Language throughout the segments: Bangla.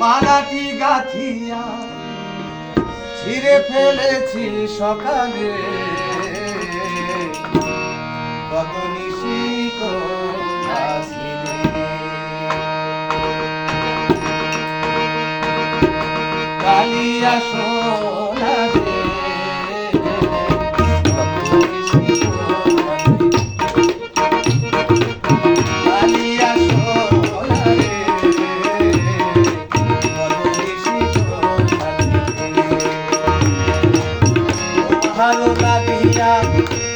মালাটি গাথিয়া ছিঁড়ে ফেলেছি সকালে। কত নিশি কালিয়া সোনা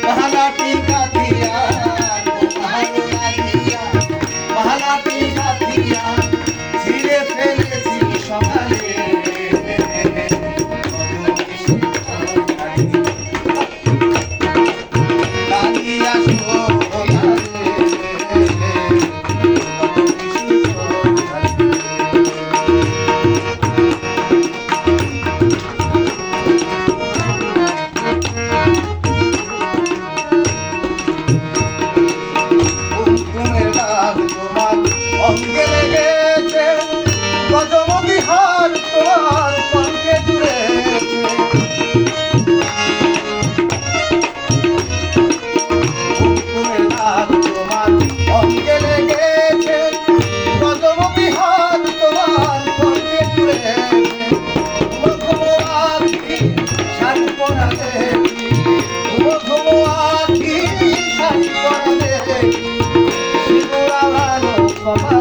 पहला टीका বাবা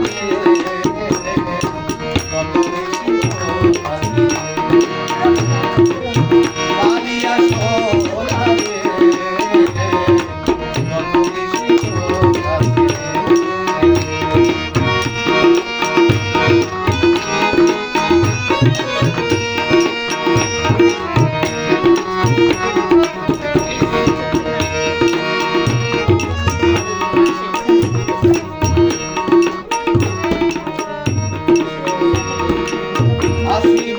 coffee.